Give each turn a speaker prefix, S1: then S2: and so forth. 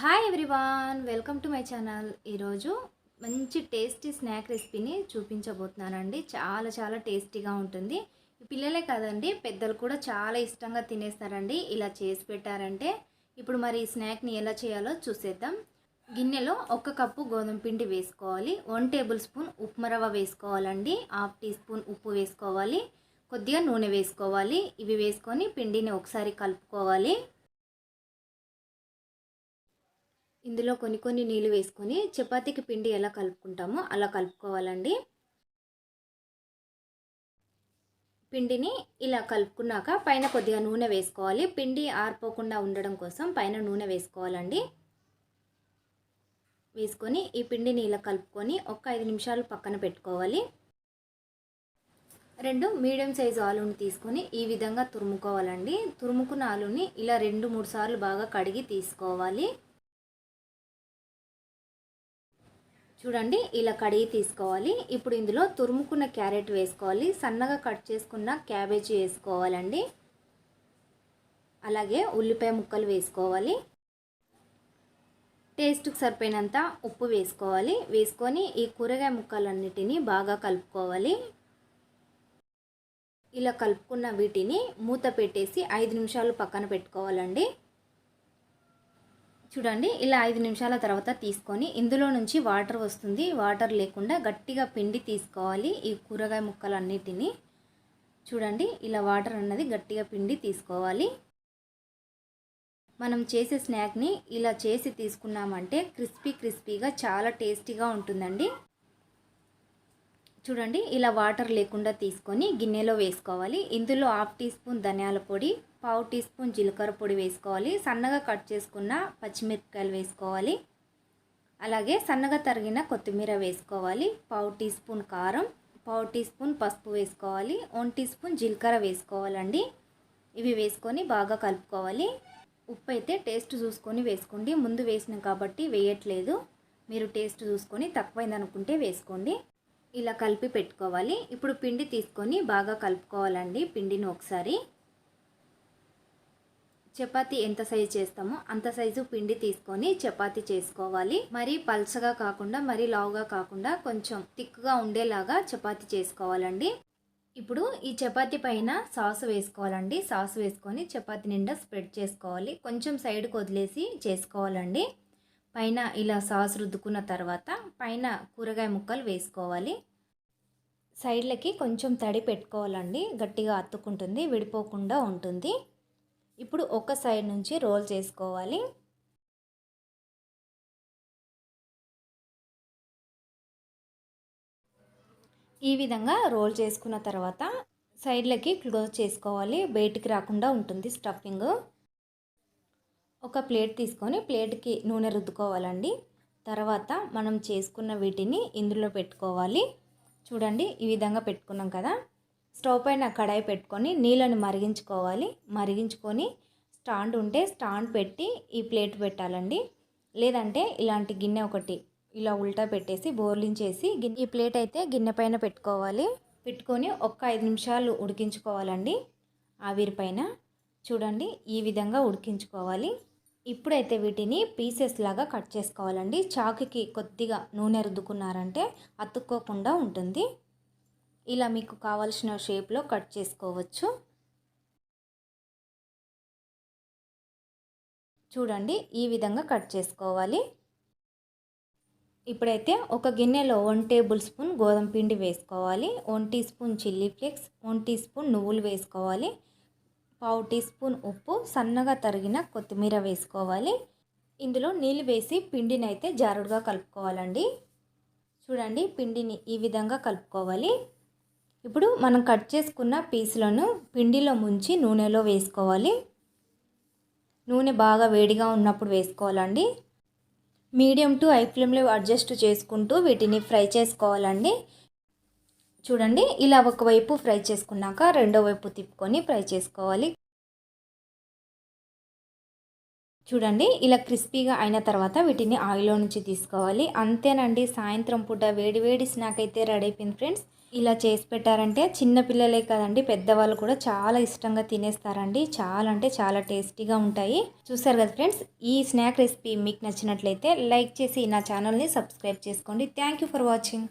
S1: Hi everyone welcome to my channel ఈరోజు మంచి tasty snack రెసిపీని చూపించబోతున్నానండి. చాలా చాలా టేస్టీగా ఉంటుంది. పిల్లలే కాదండి పెద్దలు కూడా చాలా ఇష్టంగా తినేస్తారండి. ఇలా చేసి పెట్టారంటే ఇప్పుడు మరి ఈ స్నాక్ని ఎలా చేయాలో చూసేద్దాం. గిన్నెలో ఒక కప్పు గోధుమ పిండి వేసుకోవాలి. వన్ టేబుల్ స్పూన్ ఉప్మా రవ్వ వేసుకోవాలండి. హాఫ్ టీ స్పూన్ ఉప్పు వేసుకోవాలి. కొద్దిగా నూనె వేసుకోవాలి. ఇవి వేసుకొని పిండిని ఒకసారి కలుపుకోవాలి. ఇందులో కొన్ని కొన్ని నీళ్ళు వేసుకొని చపాతీకి పిండి ఎలా కలుపుకుంటామో అలా కలుపుకోవాలండి. పిండిని ఇలా కలుపుకున్నాక పైన కొద్దిగా నూనె వేసుకోవాలి. పిండి ఆరిపోకుండా ఉండడం కోసం పైన నూనె వేసుకోవాలండి. వేసుకొని ఈ పిండిని ఇలా కలుపుకొని ఒక ఐదు నిమిషాలు పక్కన పెట్టుకోవాలి. రెండు మీడియం సైజు ఆలుని తీసుకొని ఈ విధంగా తురుముకోవాలండి. తురుముకున్న ఆలుని ఇలా రెండు మూడు సార్లు బాగా కడిగి తీసుకోవాలి. చూడండి ఇలా కడిగి తీసుకోవాలి. ఇప్పుడు ఇందులో తురుముకున్న క్యారెట్ వేసుకోవాలి. సన్నగా కట్ చేసుకున్న క్యాబేజీ వేసుకోవాలండి. అలాగే ఉల్లిపాయ ముక్కలు వేసుకోవాలి. టేస్ట్కి సరిపోయినంత ఉప్పు వేసుకోవాలి. వేసుకొని ఈ కూరగాయ ముక్కలన్నిటినీ బాగా కలుపుకోవాలి. ఇలా కలుపుకున్న వీటిని మూత పెట్టేసి ఐదు నిమిషాలు పక్కన పెట్టుకోవాలండి. చూడండి ఇలా ఐదు నిమిషాల తర్వాత తీసుకొని ఇందులో నుంచి వాటర్ వస్తుంది. వాటర్ లేకుండా గట్టిగా పిండి తీసుకోవాలి ఈ కూరగాయ ముక్కలన్నిటినీ. చూడండి ఇలా వాటర్ అన్నది గట్టిగా పిండి తీసుకోవాలి. మనం చేసే స్నాక్ని ఇలా చేసి తీసుకున్నామంటే క్రిస్పీ క్రిస్పీగా చాలా టేస్టీగా ఉంటుందండి. చూడండి ఇలా వాటర్ లేకుండా తీసుకొని గిన్నెలో వేసుకోవాలి. ఇందులో హాఫ్ టీ స్పూన్ ధనియాల పొడి పావు టీ స్పూన్ జీలకర్ర పొడి వేసుకోవాలి. సన్నగా కట్ చేసుకున్న పచ్చిమిరపకాయలు వేసుకోవాలి. అలాగే సన్నగా తరిగిన కొత్తిమీర వేసుకోవాలి. పావు టీ స్పూన్ కారం పావు టీ స్పూన్ పసుపు వేసుకోవాలి. వన్ టీ స్పూన్ జీలకర్ర వేసుకోవాలండి. ఇవి వేసుకొని బాగా కలుపుకోవాలి. ఉప్పు అయితే టేస్ట్ చూసుకొని వేసుకోండి. ముందు వేసినాం కాబట్టి వేయట్లేదు. మీరు టేస్ట్ చూసుకొని తక్కువైందనుకుంటే వేసుకోండి. ఇలా కలిపి పెట్టుకోవాలి. ఇప్పుడు పిండి తీసుకొని బాగా కలుపుకోవాలండి. పిండిని ఒకసారి చపాతీ ఎంత సైజు చేస్తామో అంత సైజు పిండి తీసుకొని చపాతీ చేసుకోవాలి. మరీ పల్చగా కాకుండా మరీ లావుగా కాకుండా కొంచెం థిక్గా ఉండేలాగా చపాతీ చేసుకోవాలండి. ఇప్పుడు ఈ చపాతీ పైన సాస్ వేసుకోవాలండి. సాస్ వేసుకొని చపాతీ నిండా స్ప్రెడ్ చేసుకోవాలి. కొంచెం సైడ్కి వదిలేసి చేసుకోవాలండి. పైన ఇలా సాస్ రుద్దుకున్న తర్వాత పైన కూరగాయ ముక్కలు వేసుకోవాలి. సైడ్లకి కొంచెం తడి పెట్టుకోవాలండి. గట్టిగా అత్తుకుంటుంది విడిపోకుండా ఉంటుంది. ఇప్పుడు ఒక సైడ్ నుంచి రోల్ చేసుకోవాలి. ఈ విధంగా రోల్ చేసుకున్న తర్వాత సైడ్లకి క్లోజ్ చేసుకోవాలి. బయటికి రాకుండా ఉంటుంది స్టఫింగ్ ఒక ప్లేట్ తీసుకొని ప్లేట్కి నూనె రుద్దుకోవాలండి. తర్వాత మనం చేసుకున్న వీటిని ఇందులో పెట్టుకోవాలి. చూడండి ఈ విధంగా పెట్టుకున్నాం కదా. స్టవ్ పైన కడాయి పెట్టుకొని నీళ్ళని మరిగించుకోవాలి. మరిగించుకొని స్టాండ్ ఉంటే స్టాండ్ పెట్టి ఈ ప్లేట్ పెట్టాలండి. లేదంటే ఇలాంటి గిన్నె ఒకటి ఇలా ఉల్టా పెట్టేసి బోర్లించేసి గిన్నె ఈ ప్లేట్ అయితే గిన్నె పైన పెట్టుకోవాలి. పెట్టుకొని ఒక్క ఐదు నిమిషాలు ఉడికించుకోవాలండి. ఆవిరి పైన చూడండి ఈ విధంగా ఉడికించుకోవాలి. ఇప్పుడైతే వీటిని పీసెస్ లాగా కట్ చేసుకోవాలండి. చాకుకి కొద్దిగా నూనె రుద్దుకున్నారంటే అతుక్కోకుండా ఉంటుంది. ఇలా మీకు కావలసిన షేప్లో కట్ చేసుకోవచ్చు. చూడండి ఈ విధంగా కట్ చేసుకోవాలి. ఇప్పుడైతే ఒక గిన్నెలో వన్ టేబుల్ స్పూన్ గోధుమ పిండి వేసుకోవాలి. One tea spoon chilli flakes one tea spoon నువ్వులు వేసుకోవాలి. పావు టీ స్పూన్ ఉప్పు సన్నగా తరిగిన కొత్తిమీర వేసుకోవాలి. ఇందులో నీళ్ళు వేసి పిండిని అయితే జారుడుగా కలుపుకోవాలండి. చూడండి పిండిని ఈ విధంగా కలుపుకోవాలి. ఇప్పుడు మనం కట్ చేసుకున్న పీసులను పిండిలో ముంచి నూనెలో వేసుకోవాలి. నూనె బాగా వేడిగా ఉన్నప్పుడు వేసుకోవాలండి. మీడియం టు హై ఫ్లేమ్లో అడ్జస్ట్ చేసుకుంటూ వీటిని ఫ్రై చేసుకోవాలండి. చూడండి ఇలా ఒకవైపు ఫ్రై చేసుకున్నాక రెండో వైపు తిప్పుకొని ఫ్రై చేసుకోవాలి. చూడండి ఇలా క్రిస్పీగా అయిన తర్వాత వీటిని ఆయిల్లో నుంచి తీసుకోవాలి. అంతేనండి సాయంత్రం పూట వేడి వేడి స్నాక్ అయితే రెడీ అయిపోయింది ఫ్రెండ్స్. ఇలా చేసి పెట్టారంటే చిన్నపిల్లలే కదండి పెద్దవాళ్ళు కూడా చాలా ఇష్టంగా తినేస్తారండి. చాలా అంటే చాలా టేస్టీగా ఉంటాయి. చూసారు కదా ఫ్రెండ్స్ ఈ స్నాక్ రెసిపీ మీకు నచ్చినట్లయితే లైక్ చేసి నా ఛానల్ని సబ్స్క్రైబ్ చేసుకోండి. Thank you for watching.